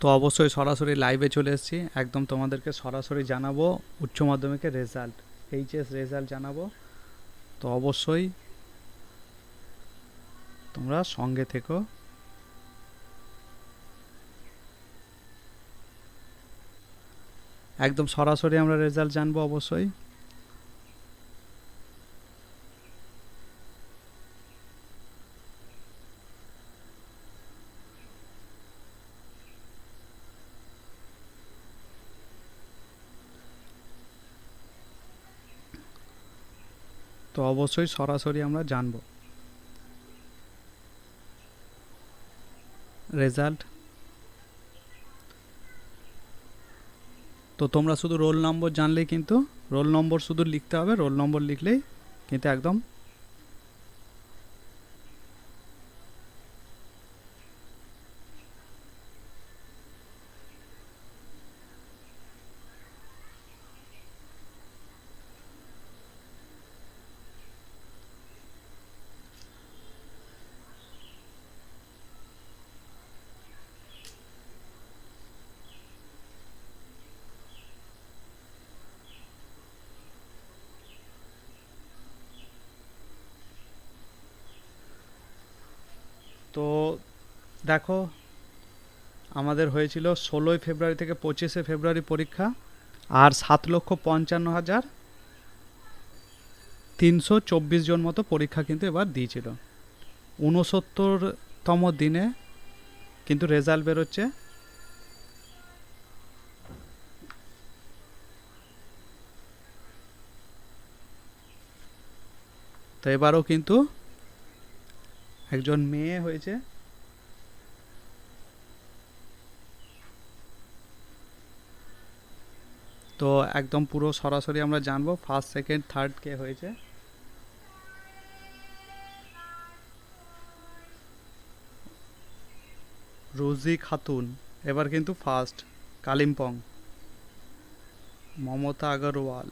তো অবশ্যই সরাসরি লাইভে চলে এসেছি। একদম তোমাদেরকে সরাসরি জানাব উচ্চ মাধ্যমিকের রেজাল্ট এইচএস রেজাল্ট জানাব। তো অবশ্যই তোমরা সঙ্গে থেকো। একদম সরাসরি আমরা রেজাল্ট জানব অবশ্যই। তো অবশ্যই সরাসরি আমরা জানব। রেজাল্ট? তো তোমরা শুধু রোল নম্বর জানলেই কিন্তু, রোল নম্বর শুধু লিখতে হবে, রোল নম্বর লিখলেই কিন্তু একদম তো দেখো, আমাদের হয়েছিল ষোলোই ফেব্রুয়ারি থেকে পঁচিশে ফেব্রুয়ারি পরীক্ষা, আর সাত লক্ষ পঞ্চান্ন হাজার তিনশো চব্বিশ জন মতো পরীক্ষা কিন্তু এবার দিয়েছিল। ঊনসত্তরতম দিনে কিন্তু রেজাল্ট বেরোচ্ছে। তো এবারও কিন্তু একজন মেয়ে হয়েছে। তো একদম পুরো সরাসরি আমরা জানব ফার্স্ট সেকেন্ড থার্ড কে হয়েছে। রোজি খাতুন, এবার কিন্তু ফার্স্ট কালিম্পং। মমতা আগরওয়াল।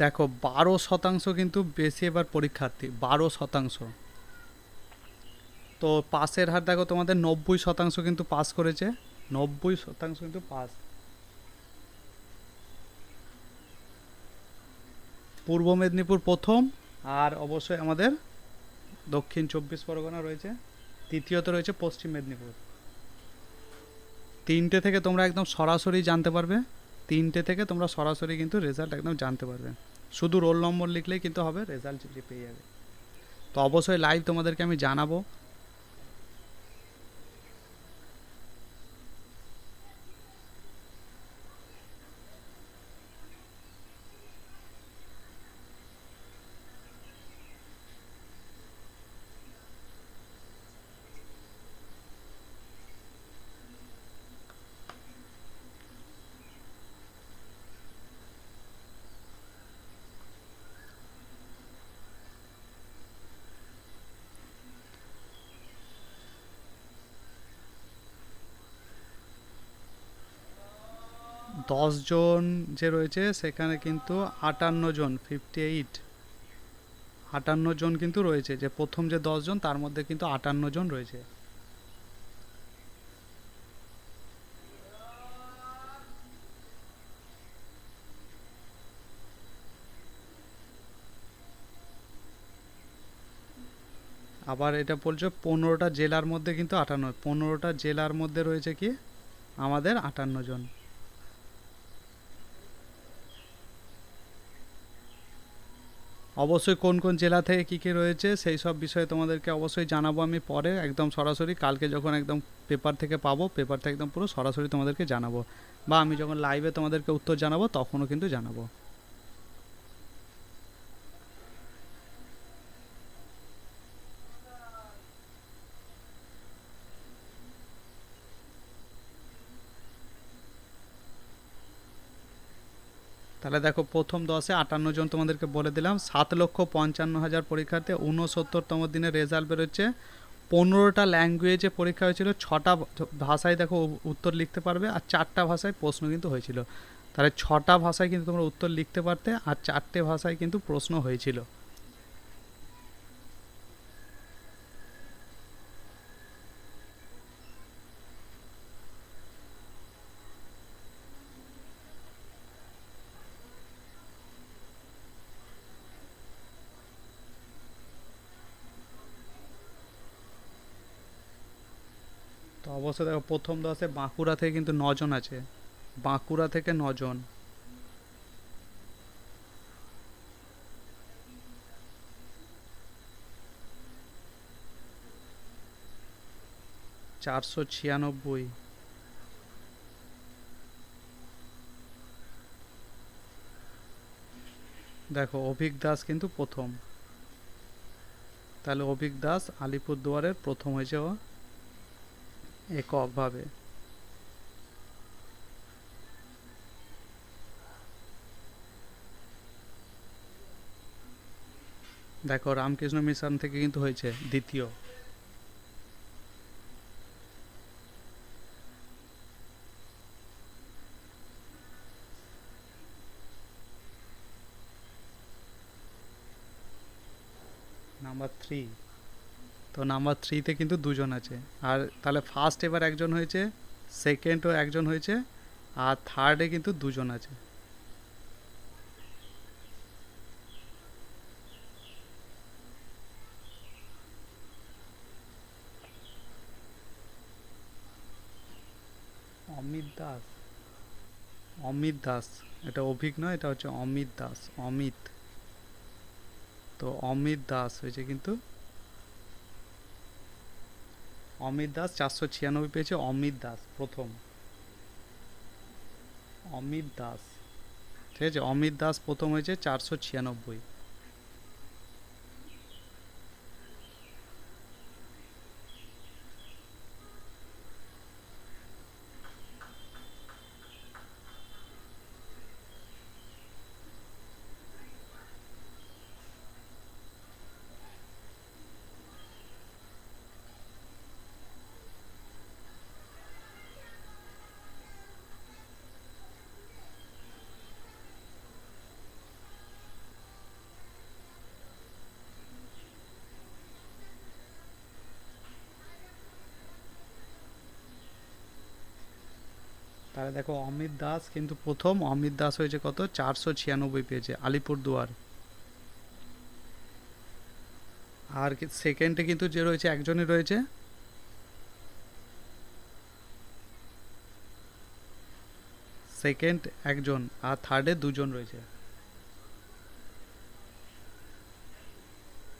দেখো, বারো শতাংশ কিন্তু বেশি এবার পরীক্ষার্থী, বারো শতাংশ। তো পাসের হার দেখো, তোমাদের নব্বই শতাংশ কিন্তু পাস করেছে, নব্বই শতাংশ কিন্তু পাস পূর্ব মেদিনীপুর প্রথম, আর অবশ্যই আমাদের দক্ষিণ চব্বিশ পরগনা রয়েছে, তৃতীয়ত রয়েছে পশ্চিম মেদিনীপুর। তিনটে থেকে তোমরা একদম সরাসরি জানতে পারবে তিনটে থেকে তোমরা সরাসরি কিন্তু রেজাল্ট একদম জানতে পারবে। শুধু রোল নম্বর লিখলেই কিন্তু হবে রেজাল্ট পেয়ে যাবে। তো অবশ্যই লাইভ তোমাদেরকে আমি জানাব। জন যে রয়েছে, সেখানে কিন্তু আটান্ন জন ফিফটি এইট আটান্ন জন কিন্তু রয়েছে, যে প্রথম যে জন, তার মধ্যে কিন্তু আটান্ন জন রয়েছে। আবার এটা বলছো পনেরোটা জেলার মধ্যে কিন্তু আটান্ন, পনেরোটা জেলার মধ্যে রয়েছে কি? আমাদের আটান্ন জন। অবশ্যই কোন কোন জেলা থেকে কী কী রয়েছে, সেই সব বিষয়ে তোমাদেরকে অবশ্যই জানাব আমি পরে, একদম সরাসরি। কালকে যখন একদম পেপার থেকে পাবো, পেপার থেকে একদম পুরো সরাসরি তোমাদেরকে জানাব। বা আমি যখন লাইভে তোমাদেরকে উত্তর জানাব, তখনও কিন্তু জানাব। তাহলে দেখো প্রথম দশে আটান্ন জন তোমাদেরকে বলে দিলাম। সাত লক্ষ পঞ্চান্ন হাজার পরীক্ষার্থী, ঊনসত্তরতম দিনে রেজাল্ট বেরোচ্ছে। পনেরোটা ল্যাঙ্গুয়েজে পরীক্ষা হয়েছিল, ছটা ভাষায় দেখো উত্তর লিখতে পারবে আর চারটা ভাষায় প্রশ্ন কিন্তু হয়েছিল। তাহলে ছটা ভাষায় কিন্তু তোমরা উত্তর লিখতে পারতে আর চারটে ভাষায় কিন্তু প্রশ্ন হয়েছিল। অবশ্যই দেখো, প্রথম দশে বাঁকুড়া থেকে কিন্তু নজন আছে। বাঁকুড়া থেকে নজন। চারশো ছিয়ানব্বই। দেখো, অভিক দাস কিন্তু প্রথম। তাহলে অভিক দাস আলিপুরদুয়ারের প্রথম হয়েছে ও। এককভাবে। দেখো রামকৃষ্ণ মিশন থেকে কিন্তু হয়েছে দ্বিতীয়। Number three. তো নাম্বার থ্রিতে কিন্তু দুজন আছে। আর তাহলে ফার্স্ট এবার একজন হয়েছে সেকেন্ডও একজন হয়েছে, আর থার্ডে কিন্তু দুজন আছে। অমিত দাস। অমিত দাস, এটা অভিক নয়, এটা হচ্ছে অমিত দাস, অমিত। তো অমিত দাস হয়েছে কিন্তু অমিত দাস চারশো ছিয়ানব্বই পেয়েছে অমিত দাস, প্রথম। অমিত দাস, ঠিক আছে? অমিত দাস প্রথম হয়েছে চারশো ছিয়ানব্বই। দেখো, অমিত দাস কিন্তু প্রথম, অমিত দাস হয়েছে কত? চারশো ছিয়ানব্বই পেয়েছে, আলিপুরদুয়ার। আর সেকেন্ডে কিন্তু যে রয়েছে একজনই রয়েছে। সেকেন্ড একজন, আর থার্ডে দুজন রয়েছে।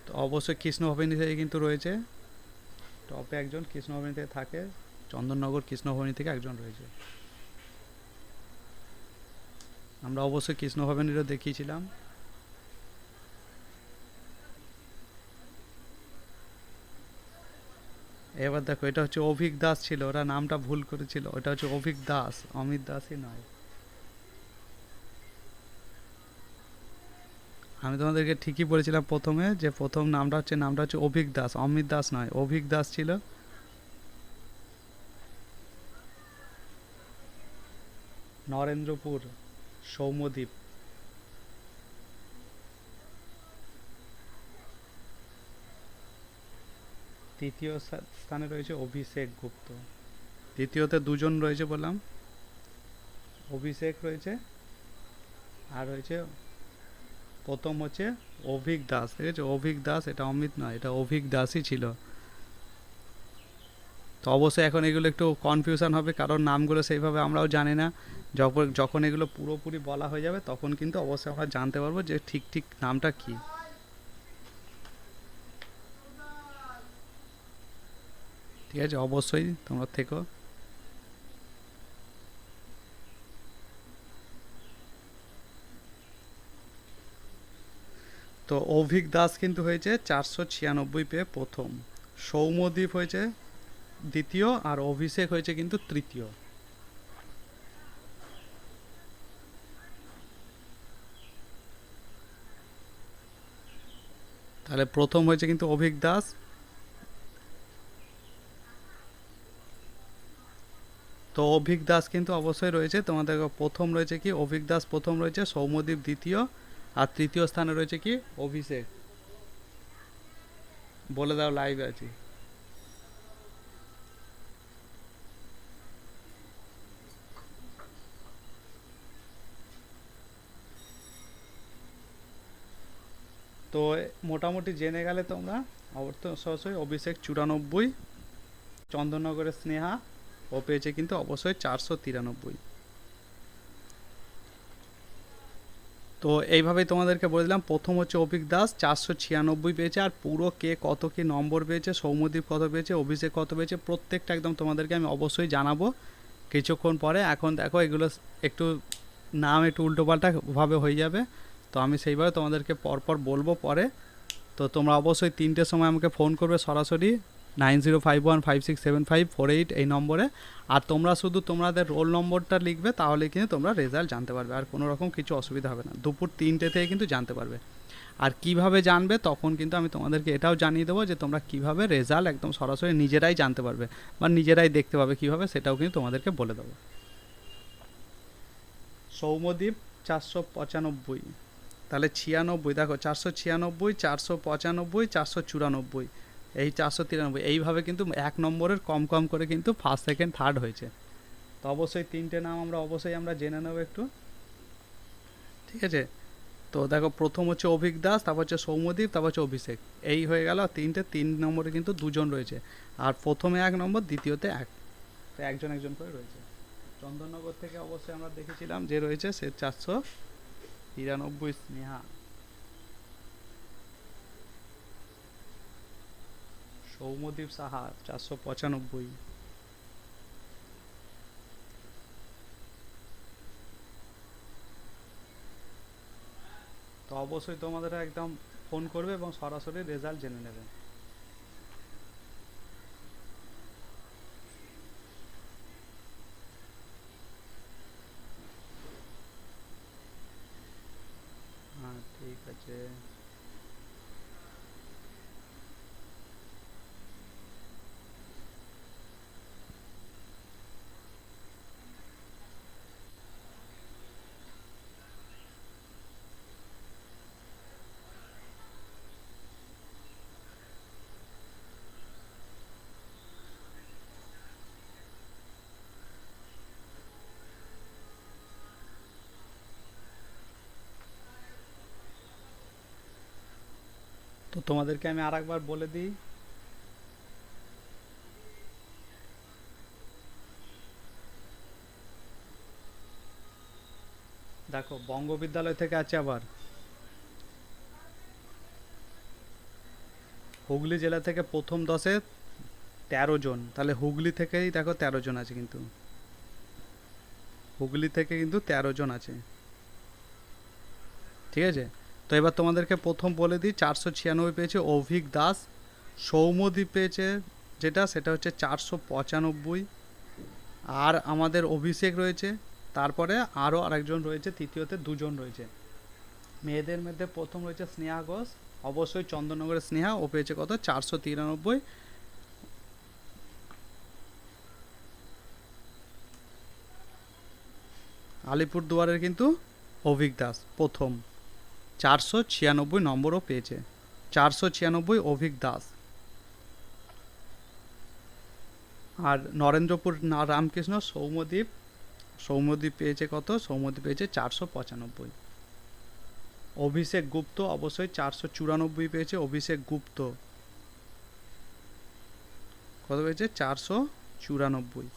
তো অবশ্যই কৃষ্ণভবানী থেকে কিন্তু রয়েছে। টপে একজন কৃষ্ণভবানী থেকে থাকে। চন্দননগর কৃষ্ণভবানী থেকে একজন রয়েছে। আমরা অবশ্যই কৃষ্ণ কৃষ্ণভবানীরও দেখিয়েছিলাম। এবার দেখো, এটা হচ্ছে অভিক দাস ছিল, ওরা নামটা ভুল করেছিল। ওটা হচ্ছে অভিক দাস, অমিত দাসই নয়। আমি তোমাদেরকে ঠিকই বলেছিলাম প্রথমে যে প্রথম নামটা হচ্ছে নামটা হচ্ছে অভিক দাস, অমিত দাস নয়, অভিক দাস ছিল। নরেন্দ্রপুর। সৌম্যদ্বীপ তৃতীয় স্থান- স্থানে রয়েছে অভিষেক গুপ্ত। তৃতীয়তে দুজন রয়েছে বললাম। অভিষেক রয়েছে আর রয়েছে প্রথম হচ্ছে অভিক দাস। ঠিক আছে? অভিক দাস এটা অমিত নয় এটা অভিক দাসই ছিল। তো অবশ্যই এখন এগুলো একটু কনফিউশন হবে, কারণ নামগুলো সেইভাবে আমরাও জানি না। যখন যখন এগুলো পুরোপুরি বলা হয়ে যাবে, তখন কিন্তু অবশ্যই আমরা জানতে পারব যে ঠিক ঠিক নামটা কি। ঠিক আছে, অবশ্যই তোমরা থেকো। তো অভিক দাস কিন্তু হয়েছে চারশো ছিয়ানব্বই পেয়ে প্রথম। সৌম্যদ্বীপ হয়েছে দ্বিতীয় আর অভিষেক হয়েছে কিন্তু তৃতীয়। তাহলে প্রথম হয়েছে কিন্তু অভিক দাস। তো অভিক দাস কিন্তু অবশ্যই রয়েছে। তোমাদের প্রথম রয়েছে কি? অভিক দাস প্রথম রয়েছে, সৌম্যদীপ দ্বিতীয় আর তৃতীয় স্থানে রয়েছে কি? অভিষেক। বলে দাও লাইভ আছি। তো মোটামুটি জেনে গেলে তোমরা সরাসরি অভিষেক চুরানব্বই চন্দননগরের স্নেহা, ও পেয়েছে কিন্তু অবশ্যই চারশো তিরানব্বই। তো এইভাবেই তোমাদেরকে বলে দিলাম, প্রথম হচ্ছে অভিক দাস, চারশো ছিয়ানব্বই পেয়েছে, আর পুরো কে কত কি নম্বর পেয়েছে, সৌম্যদীপ কত পেয়েছে, অভিষেক কত পেয়েছে, প্রত্যেকটা একদম তোমাদেরকে আমি অবশ্যই জানাব। কিছুক্ষণ পরে, এখন দেখো এগুলো একটু নাম একটু উল্টোপাল্টা ভাবে হয়ে যাবে। তো আমি সেইভাবে তোমাদেরকে পরপর বলব পরে। তো তোমরা অবশ্যই তিনটের সময় আমাকে ফোন করবে সরাসরি nine zero five one five six seven five four eight এই নম্বরে। আর তোমরা শুধু তোমাদের রোল নম্বরটা লিখবে, তাহলে কিন্তু তোমরা রেজাল্ট জানতে পারবে, আর কোনো রকম কিছু অসুবিধা হবে না। দুপুর তিনটে থেকে কিন্তু জানতে পারবে। আর কীভাবে জানবে তখন কিন্তু আমি তোমাদেরকে এটাও জানিয়ে দেবো যে তোমরা কীভাবে রেজাল্ট একদম সরাসরি নিজেরাই জানতে পারবে বা নিজেরাই দেখতে পাবে কীভাবে, সেটাও কিন্তু তোমাদেরকে বলে দেবো। সৌম্যদীপ চারশো পঁচানব্বই। তাহলে ছিয়ানব্বই, দেখো চারশো ছিয়ানব্বই, চারশো পঁচানব্বই, চারশো চুরানব্বই। এই চারশো তিরানব্বই। এইভাবে কিন্তু এক নম্বরের কম কম করে কিন্তু ফার্স্ট সেকেন্ড থার্ড হয়েছে। তো অবশ্যই তিনটে নাম আমরা অবশ্যই আমরা জেনে নেব একটু। ঠিক আছে? তো দেখো, প্রথম হচ্ছে অভিক দাস, তারপর হচ্ছে সৌম্যদীপ, তারপর হচ্ছে অভিষেক। এই হয়ে গেল তিনটে, তিন নম্বরে কিন্তু দুজন রয়েছে। আর প্রথমে এক নম্বর, দ্বিতীয়তে এক। তো একজন একজন করে রয়েছে। চন্দননগর থেকে অবশ্যই আমরা দেখেছিলাম যে রয়েছে সে চারশো তিরানব্বই স্নেহা। সৌম্যদীপ সাহা, চারশো পঁচানব্বই। তো অবশ্যই তোমাদের একদম ফোন করবে এবং সরাসরি রেজাল্ট জেনে নেবে হ্যাঁ ঠিক আছে তো তোমাদেরকে আমি আর একবার বলে দিই। দেখো বঙ্গ বিদ্যালয় থেকে আছে আবার। হুগলি জেলা থেকে প্রথম দশে তেরো জন। তাহলে হুগলি থেকেই দেখো তেরো জন আছে কিন্তু। হুগলি থেকে কিন্তু তেরো জন আছে। ঠিক আছে? তো এবার তোমাদেরকে প্রথম বলে দিই, চারশো ছিয়ানব্বই পেয়েছে অভিক দাস, সৌম্যদীপ পেয়েছে যেটা, সেটা হচ্ছে চারশো পঁচানব্বই। আর আমাদের অভিষেক রয়েছে, তারপরে আরও আরেকজন রয়েছে, তৃতীয়তে দুজন রয়েছে। মেয়েদের মধ্যে প্রথম রয়েছে স্নেহা ঘোষ, অবশ্যই চন্দননগরের স্নেহা, ও পেয়েছে কত? চারশো তিরানব্বই। আলিপুর দুয়ারের কিন্তু অভিক দাস প্রথম। চারশো ছিয়ানব্বই নম্বরও পেয়েছে। চারশো ছিয়ানব্বই অভিক দাস। আর নরেন্দ্রপুর না, রামকৃষ্ণ, সৌম্যদীপ। সৌম্যদীপ পেয়েছে কত? সৌম্যদীপ পেয়েছে চারশো পঁচানব্বই। অভিষেক গুপ্ত অবশ্যই চারশো চুরানব্বই পেয়েছে। অভিষেক গুপ্ত। কত পেয়েছে? চারশো চুরানব্বই।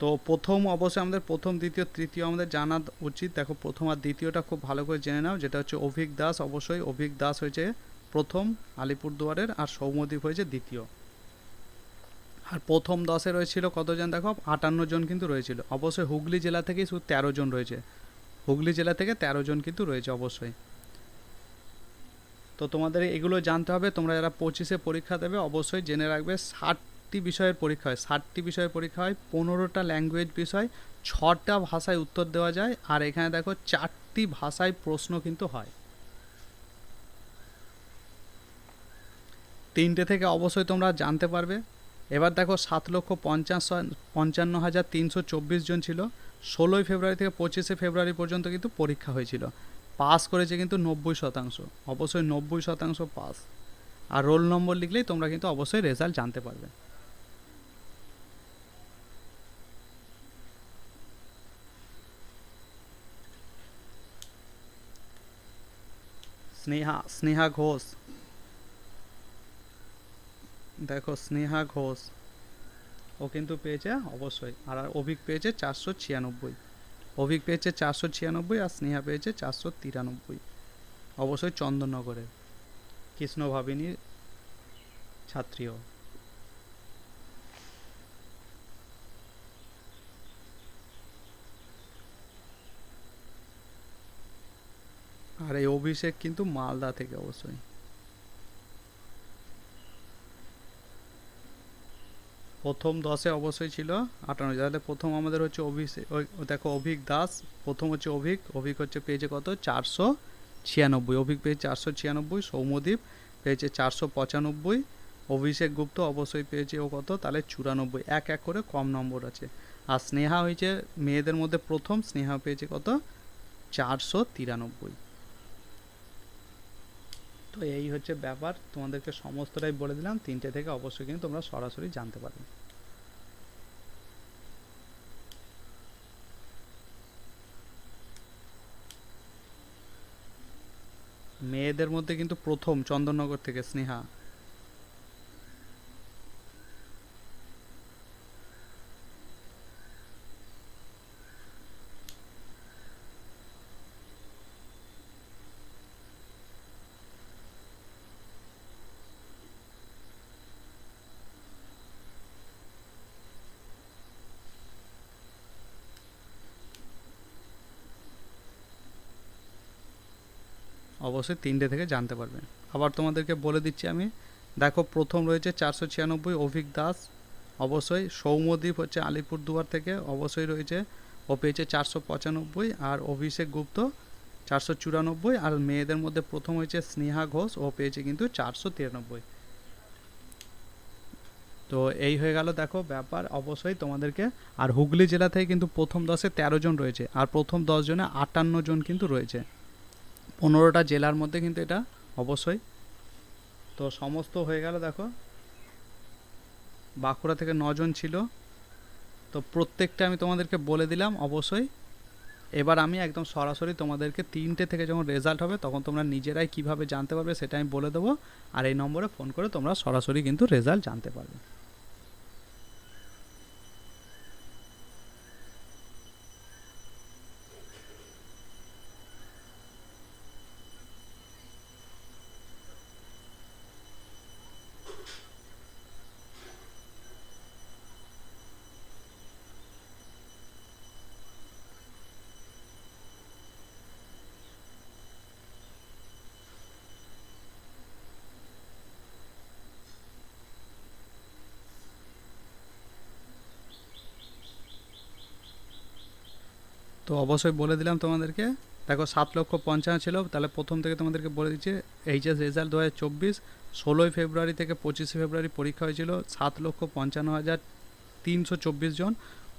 তো প্রথম অবশ্যই আমাদের প্রথম, দ্বিতীয়, তৃতীয় আমাদের জানা উচিত। দেখো, প্রথম আর দ্বিতীয়টা খুব ভালো করে জেনে নাও। যেটা হচ্ছে অভিক দাস, অবশ্যই অভিক দাস হয়েছে প্রথম আলিপুরদুয়ারের আর সৌম্যদীপ হয়েছে দ্বিতীয়। আর প্রথম দশে রয়েছিল কতজন দেখো? আটান্ন জন কিন্তু রয়েছিল। অবশ্যই হুগলি জেলা থেকেই শুধু তেরো জন রয়েছে। হুগলি জেলা থেকে তেরো জন কিন্তু রয়েছে অবশ্যই। তো তোমাদের এগুলো জানতে হবে। তোমরা যারা পঁচিশে পরীক্ষা দেবে, অবশ্যই জেনে রাখবে। ষাটটি বিষয়ের পরীক্ষা হয়। ষাটটি বিষয়ের পরীক্ষা হয়, পনেরোটা ল্যাঙ্গুয়েজ বিষয়, ছটা ভাষায় উত্তর দেওয়া যায়, আর এখানে দেখো চারটি ভাষায় প্রশ্ন কিন্তু হয়। তিনটে থেকে অবশ্যই তোমরা জানতে পারবে। এবার দেখো সাত লক্ষ পঞ্চাশ পঞ্চান্ন হাজার তিনশো চব্বিশ জন ছিল। ষোলোই ফেব্রুয়ারি থেকে পঁচিশে ফেব্রুয়ারি পর্যন্ত কিন্তু পরীক্ষা হয়েছিল। পাস করেছে কিন্তু নব্বই শতাংশ। অবশ্যই নব্বই শতাংশ পাস। আর রোল নম্বর লিখলেই তোমরা কিন্তু অবশ্যই রেজাল্ট জানতে পারবে। স্নেহা স্নেহা ঘোষ। দেখো, স্নেহা ঘোষ। ও কিন্তু পেয়েছে, অবশ্যই। আর অভিক পেয়েছে চারশো ছিয়ানব্বই। অভিক পেয়েছে চারশো ছিয়ানব্বই আর স্নেহা পেয়েছে চারশো তিরানব্বই। অবশ্যই চন্দননগরের। কৃষ্ণ ভাবিনীর ছাত্রীও। আর এই অভিষেক কিন্তু মালদা থেকে অবশ্যই। প্রথম দশে অবশ্যই ছিল আটান্ন তাহলে প্রথম আমাদের হচ্ছে অভিষেক দেখো অভিক দাস, প্রথম হচ্ছে অভিক অভিক হচ্ছে পেয়েছে কত? চারশো ছিয়ানব্বই। অভিক পেয়েছে চারশো ছিয়ানব্বই সৌম্যদীপ পেয়েছে চারশো পঁচানব্বই, অভিষেক গুপ্ত অবশ্যই পেয়েছে ও কত? তাহলে চুরানব্বই। এক এক করে কম নম্বর আছে। আর স্নেহা হয়েছে মেয়েদের মধ্যে প্রথম, স্নেহা পেয়েছে কত? চারশো তিরানব্বই। তো এই হচ্ছে ব্যাপার। তোমাদেরকে সমস্তটাই বলে দিলাম। তিনটে থেকে অবশ্যই কিন্তু তোমরা সরাসরি জানতে পারবে। মেয়েদের মধ্যে কিন্তু প্রথম চন্দননগর থেকে স্নেহা। অবশ্যই তিনটে থেকে জানতে পারবেন। আবার তোমাদেরকে বলে দিচ্ছি আমি, দেখো প্রথম রয়েছে চারশো ছিয়ানব্বই অভিক দাস, অবশ্যই সৌম্যদ্বীপ হচ্ছে আলিপুরদুয়ার থেকে, অবশ্যই রয়েছে ও পেয়েছে চারশো পঁচানব্বই আর অভিষেক গুপ্ত চারশো চুরানব্বই আর মেয়েদের মধ্যে প্রথম হয়েছে স্নেহা ঘোষ, ও পেয়েছে কিন্তু চারশো তিরানব্বই। তো এই হয়ে গেল দেখো ব্যাপার, অবশ্যই তোমাদেরকে, আর হুগলি জেলা থেকে কিন্তু প্রথম দশে তেরো জন রয়েছে, আর প্রথম দশ জনে আটান্ন জন কিন্তু রয়েছে। পনেরোটা জেলার মধ্যে কিন্তু এটা অবশ্যই। তো সমস্ত হয়ে গেল দেখো। বাঁকুড়া থেকে নজন ছিল। তো প্রত্যেকটা আমি তোমাদেরকে বলে দিলাম, অবশ্যই। এবার আমি একদম সরাসরি তোমাদেরকে তিনটে থেকে যখন রেজাল্ট হবে, তখন তোমরা নিজেরাই কীভাবে জানতে পারবে সেটা আমি বলে দেবো। আর এই নম্বরে ফোন করে তোমরা সরাসরি কিন্তু রেজাল্ট জানতে পারবে। তো অবশ্যই বলে দিলাম তোমাদেরকে। দেখো, সাত লক্ষ পঞ্চান্ন ছিল, তাহলে প্রথম থেকে তোমাদেরকে বলে দিচ্ছি এইচএস রেজাল্ট দু হাজার চব্বিশ, ষোলোই ফেব্রুয়ারি থেকে পঁচিশে ফেব্রুয়ারি পরীক্ষা হয়েছিল সাত লক্ষ পঞ্চান্ন হাজার তিনশো চব্বিশ জন।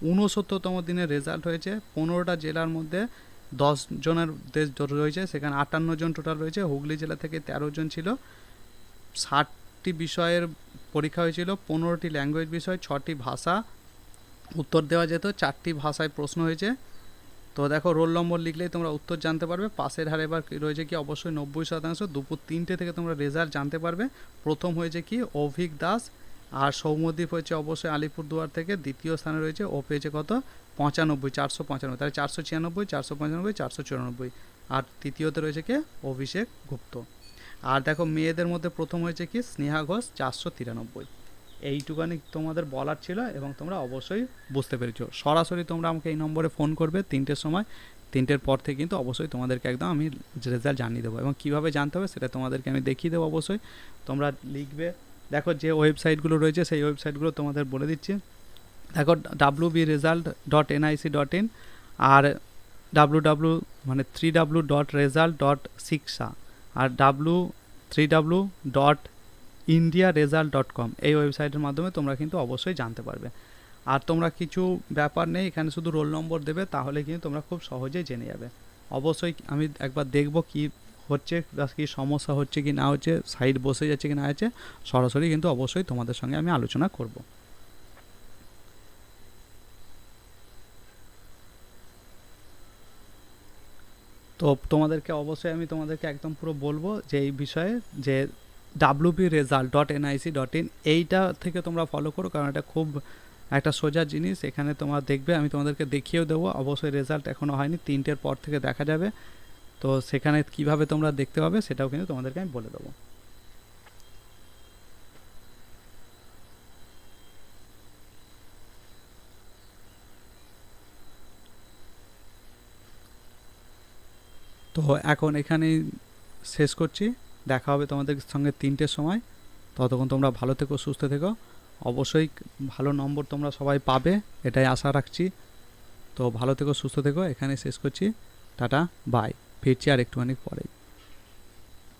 ঊনসত্তরতম দিনের রেজাল্ট হয়েছে, পনেরোটা জেলার মধ্যে দশ জনের দেশ রয়েছে, সেখানে আটান্ন জন টোটাল রয়েছে, হুগলি জেলা থেকে তেরো জন ছিল। ষাটটি বিষয়ের পরীক্ষা হয়েছিল, পনেরোটি ল্যাঙ্গুয়েজ বিষয়, ছটি ভাষা। উত্তর দেওয়া যেত, চারটি ভাষায় প্রশ্ন হয়েছে। তো দেখো রোল নম্বর লিখলেই তোমরা উত্তর জানতে পারবে। পাশের হার এবার রয়েছে কি? অবশ্যই নব্বই শতাংশ। দুপুর তিনটে থেকে তোমরা রেজাল্ট জানতে পারবে। প্রথম হয়েছে কি? অভিক দাস। আর সৌম্যদ্বীপ হয়েছে অবশ্যই আলিপুরদুয়ার থেকে। দ্বিতীয় স্থানে রয়েছে, ও পেয়েছে কত? পঁচানব্বই, চারশো পঁচানব্বই। তাহলে চারশো ছিয়ানব্বই, চারশো পঁচানব্বই, চারশো চুরানব্বই। আর তৃতীয়তে রয়েছে কি? অভিষেক গুপ্ত। আর দেখো, মেয়েদের মধ্যে প্রথম হয়েছে কি? স্নেহা ঘোষ, চারশো তিরানব্বই। এইটুকানি তোমাদের বলার ছিল এবং তোমরা অবশ্যই বুঝতে পেরেছ। সরাসরি তোমরা আমাকে এই নম্বরে ফোন করবে তিনটের সময়। তিনটের পর থেকে কিন্তু অবশ্যই তোমাদেরকে একদম আমি রেজাল্ট জানিয়ে দেবো এবং কীভাবে জানতে হবে সেটা তোমাদেরকে আমি দেখিয়ে দেবো অবশ্যই। তোমরা লিখবে। দেখো যে ওয়েবসাইটগুলো রয়েছে সেই ওয়েবসাইটগুলো তোমাদের বলে দিচ্ছি। দেখো W B result dot NIC dot in R W W মানে three W dot result dot Shiksha আর W three W dot India result dot com এই ওয়েবসাইটের মাধ্যমে তোমরা কিন্তু অবশ্যই জানতে পারবে। আর তোমরা কিছু ব্যাপার নেই, এখানে শুধু রোল নম্বর দেবে, তাহলে কিন্তু তোমরা খুব সহজেই জেনে যাবে। অবশ্যই আমি একবার দেখব কি হচ্ছে কী সমস্যা হচ্ছে কি না হচ্ছে সাইড বসে যাচ্ছে কি না হচ্ছে, সরাসরি কিন্তু অবশ্যই তোমাদের সঙ্গে আমি আলোচনা করব। তো তোমাদেরকে অবশ্যই আমি তোমাদেরকে একদম পুরো বলব যে এই বিষয়ে যে WB result dot NIC dot in এইটা থেকে তোমরা ফলো করো, কারণ এটা খুব একটা সোজা জিনিস। এখানে তোমরা দেখবে, আমি তোমাদেরকে দেখিয়েও দেবো। অবশ্যই রেজাল্ট এখনও হয়নি, তিনটের পর থেকে দেখা যাবে। তো সেখানে কীভাবে তোমরা দেখতে পাবে, সেটাও কিন্তু তোমাদেরকে আমি বলে দেবো। তো এখন এখানেই শেষ করছি। দেখা হবে তোমাদের সঙ্গে তিনটের সময়। ততক্ষণ তোমরা ভালো থেকো, সুস্থ থেকো। অবশ্যই ভালো নম্বর তোমরা সবাই পাবে, এটাই আশা রাখছি। তো ভালো থেকো, সুস্থ থেকো এখানে শেষ করছি। টাটা, বাই। ফিরছি আর একটুখানি পরেই।